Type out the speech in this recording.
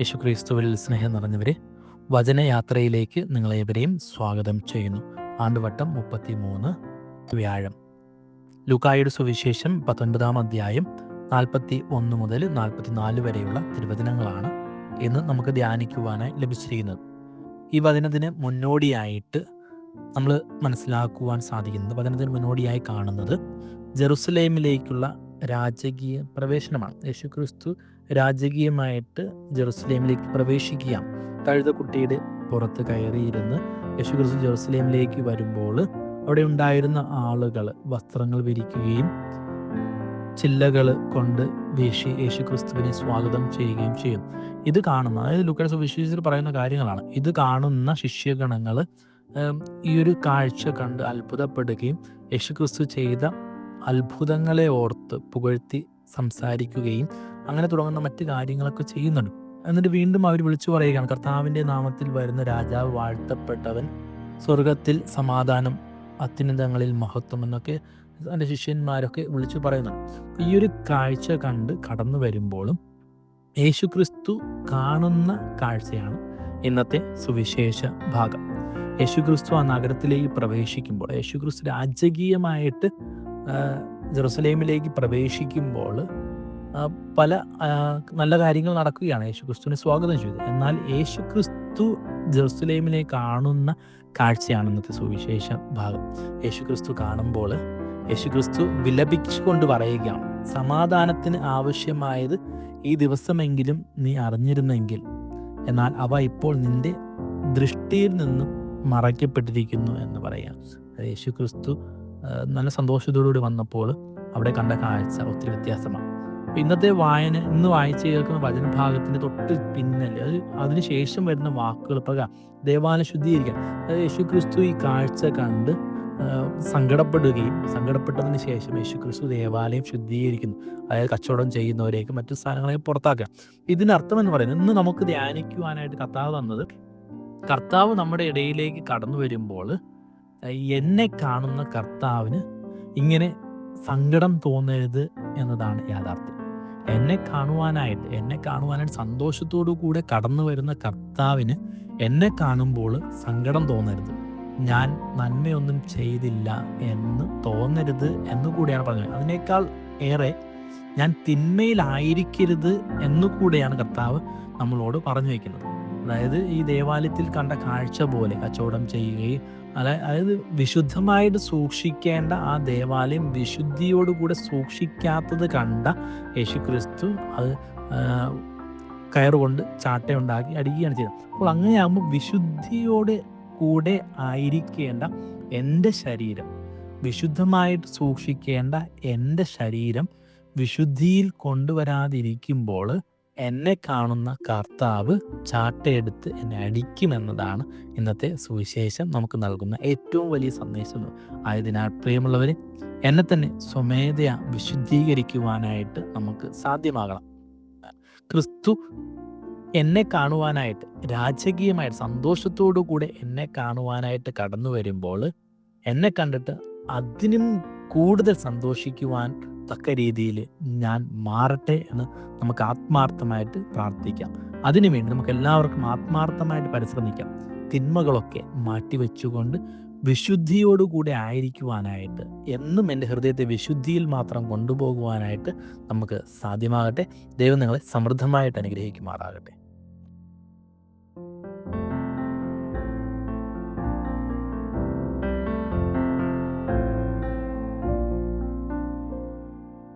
യേശുക്രിസ്തുവിൽ സ്നേഹം നിറഞ്ഞവരെ വചനയാത്രയിലേക്ക് നിങ്ങളേവരെയും സ്വാഗതം ചെയ്യുന്നു. ആണ്ടുവട്ടം മുപ്പത്തി മൂന്ന് വ്യാഴം. ലുക്കായുടെ സുവിശേഷം പത്തൊൻപതാം അധ്യായം നാൽപ്പത്തി ഒന്ന് മുതൽ നാൽപ്പത്തിനാല് വരെയുള്ള തിരുവചനങ്ങളാണ് ഇന്ന് നമുക്ക് ധ്യാനിക്കുവാനായി ലഭിച്ചിരിക്കുന്നത്. ഈ വചനത്തിന് മുന്നോടിയായിട്ട് നമ്മൾ മനസ്സിലാക്കുവാൻ സാധിക്കുന്നത് വചനത്തിന് മുന്നോടിയായി കാണുന്നത് ജെറുസലേമിലേക്കുള്ള രാജകീയ പ്രവേശനമാണ്. യേശുക്രിസ്തു രാജകീയമായിട്ട് ജെറുസലേമിലേക്ക് പ്രവേശിക്കുക കഴുതക്കുട്ടിയുടെ പുറത്ത് കയറിയിരുന്ന് യേശുക്രിസ്തു ജെറുസലേമിലേക്ക് വരുമ്പോൾ അവിടെ ഉണ്ടായിരുന്ന ആളുകൾ വസ്ത്രങ്ങൾ വിരിക്കുകയും ചില്ലകൾ കൊണ്ട് വീശി യേശുക്രിസ്തുവിനെ സ്വാഗതം ചെയ്യുകയും ചെയ്യും. ഇത് കാണുന്ന അതായത് ലുക്കേഴ്സ് സുവിശേഷത്തിൽ പറയുന്ന കാര്യങ്ങളാണ്. ഇത് കാണുന്ന ശിഷ്യഗണങ്ങൾ ഈ ഒരു കാഴ്ച കണ്ട് അത്ഭുതപ്പെടുകയും യേശുക്രിസ്തു ചെയ്ത അത്ഭുതങ്ങളെ ഓർത്ത് പുകഴ്ത്തി സംസാരിക്കുകയും അങ്ങനെ തുടങ്ങുന്ന മറ്റു കാര്യങ്ങളൊക്കെ ചെയ്യുന്നുണ്ട്. എന്നിട്ട് വീണ്ടും അവർ വിളിച്ചു പറയുകയാണ് കർത്താവിന്റെ നാമത്തിൽ വരുന്ന രാജാവ് വാഴ്ത്തപ്പെട്ടവൻ സ്വർഗത്തിൽ സമാധാനം അത്യുന്നതങ്ങളിൽ മഹത്വം എന്നൊക്കെ എന്റെ ശിഷ്യന്മാരൊക്കെ വിളിച്ചു പറയുന്നുണ്ട് ഈ ഒരു കാഴ്ച കണ്ട് കടന്നു വരുമ്പോഴും യേശുക്രിസ്തു കാണുന്ന കാഴ്ചയാണ് ഇന്നത്തെ സുവിശേഷ ഭാഗം. യേശുക്രിസ്തു ആ നഗരത്തിലേക്ക് പ്രവേശിക്കുമ്പോൾ യേശുക്രിസ്തു രാജകീയമായിട്ട് ജെറുസലേമിലേക്ക് പ്രവേശിക്കുമ്പോൾ പല നല്ല കാര്യങ്ങൾ നടക്കുകയാണ്. യേശു ക്രിസ്തുവിനെ സ്വാഗതം ചെയ്തു. എന്നാൽ യേശു ക്രിസ്തു ജെറുസലേമിനെ കാണുന്ന കാഴ്ചയാണ് ഇന്നത്തെ സുവിശേഷ ഭാഗം. യേശു ക്രിസ്തു കാണുമ്പോൾ യേശു യേശുക്രിസ്തു വിലപിച്ചുകൊണ്ട് പറയുകയാണ് സമാധാനത്തിന് ആവശ്യമായത് ഈ ദിവസമെങ്കിലും നീ അറിഞ്ഞിരുന്നെങ്കിൽ എന്നാൽ അവ ഇപ്പോൾ നിന്റെ ദൃഷ്ടിയിൽ നിന്നും മറയ്ക്കപ്പെട്ടിരിക്കുന്നു എന്ന് പറയാം യേശുക്രിസ്തു നല്ല സന്തോഷത്തോടുകൂടി വന്നപ്പോൾ അവിടെ കണ്ട കാഴ്ച ഒത്തിരി വ്യത്യാസമാണ്. ഇന്നത്തെ വായന ഇന്ന് വായിച്ച് കേൾക്കുന്ന വചനഭാഗത്തിന്റെ തൊട്ട് പിന്നൽ അത് അതിനുശേഷം വരുന്ന വാക്കുകൾ പക ദേവാലയ ശുദ്ധീകരിക്കാൻ. അതായത് യേശു ക്രിസ്തു ഈ കാഴ്ച കണ്ട് സങ്കടപ്പെടുകയും സങ്കടപ്പെട്ടതിന് ശേഷം യേശു ക്രിസ്തു ദേവാലയം ശുദ്ധീകരിക്കുന്നു. അതായത് കച്ചവടം ചെയ്യുന്നവരെയൊക്കെ മറ്റു സ്ഥലങ്ങളെയും പുറത്താക്കുക. ഇതിനർത്ഥം എന്ന് പറയുന്നത് ഇന്ന് നമുക്ക് ധ്യാനിക്കുവാനായിട്ട് കർത്താവ് തന്നത് കർത്താവ് നമ്മുടെ ഇടയിലേക്ക് കടന്നു വരുമ്പോൾ എന്നെ കാണുന്ന കർത്താവിന് ഇങ്ങനെ സങ്കടം തോന്നരുത് എന്നതാണ് യാഥാർത്ഥ്യം. എന്നെ കാണുവാനായിട്ട് എന്നെ കാണുവാനായിട്ട് സന്തോഷത്തോടു കൂടെ കടന്നു വരുന്ന കർത്താവിന് എന്നെ കാണുമ്പോൾ സങ്കടം തോന്നരുത്. ഞാൻ നന്മയൊന്നും ചെയ്തില്ല എന്ന് തോന്നരുത് എന്നുകൂടിയാണ് പറഞ്ഞത്. അതിനേക്കാൾ ഏറെ ഞാൻ തിന്മയിലായിരിക്കരുത് എന്നുകൂടെയാണ് കർത്താവ് നമ്മളോട് പറഞ്ഞു വയ്ക്കുന്നത്. അതായത് ഈ ദേവാലയത്തിൽ കണ്ട കാഴ്ച പോലെ കച്ചവടം ചെയ്യുകയും അതായത് വിശുദ്ധമായിട്ട് സൂക്ഷിക്കേണ്ട ആ ദേവാലയം വിശുദ്ധിയോടുകൂടെ സൂക്ഷിക്കാത്തത് കണ്ട യേശു ക്രിസ്തു അത് കയറുകൊണ്ട് ചാട്ടയുണ്ടാക്കി അടിക്കുകയാണ് ചെയ്തത്. അപ്പോൾ അങ്ങനെയാകുമ്പോൾ വിശുദ്ധിയോട് കൂടെ ആയിരിക്കേണ്ട എന്റെ ശരീരം വിശുദ്ധമായിട്ട് സൂക്ഷിക്കേണ്ട എന്റെ ശരീരം വിശുദ്ധിയിൽ കൊണ്ടുവരാതിരിക്കുമ്പോൾ എന്നെ കാണുന്ന കർത്താവ് ചാട്ടയെടുത്ത് എന്നെ അടിക്കുമെന്നതാണ് ഇന്നത്തെ സുവിശേഷം നമുക്ക് നൽകുന്ന ഏറ്റവും വലിയ സന്ദേശം. ആയതിനാൽ പ്രിയമുള്ളവർ എന്നെ തന്നെ സ്വമേധയ വിശുദ്ധീകരിക്കുവാനായിട്ട് നമുക്ക് സാധ്യമാകണം. ക്രിസ്തു എന്നെ കാണുവാനായിട്ട് രാജകീയമായിട്ട് സന്തോഷത്തോടു കൂടെ എന്നെ കാണുവാനായിട്ട് കടന്നു വരുമ്പോൾ എന്നെ കണ്ടിട്ട് അതിനും കൂടുതൽ സന്തോഷിക്കുവാൻ തക്ക രീതിയിൽ ഞാൻ മാറട്ടെ എന്ന് നമുക്ക് ആത്മാർത്ഥമായിട്ട് പ്രാർത്ഥിക്കാം. അതിനുവേണ്ടി നമുക്ക് എല്ലാവർക്കും ആത്മാർത്ഥമായിട്ട് പരിശ്രമിക്കാം. തിന്മകളൊക്കെ മാറ്റിവെച്ചുകൊണ്ട് വിശുദ്ധിയോടുകൂടെ ആയിരിക്കുവാനായിട്ട് എന്നും എന്റെ ഹൃദയത്തെ വിശുദ്ധിയിൽ മാത്രം കൊണ്ടുപോകുവാനായിട്ട് നമുക്ക് സാധ്യമാകട്ടെ. ദൈവം നിങ്ങളെ സമൃദ്ധമായിട്ട് അനുഗ്രഹിക്കുമാറാകട്ടെ.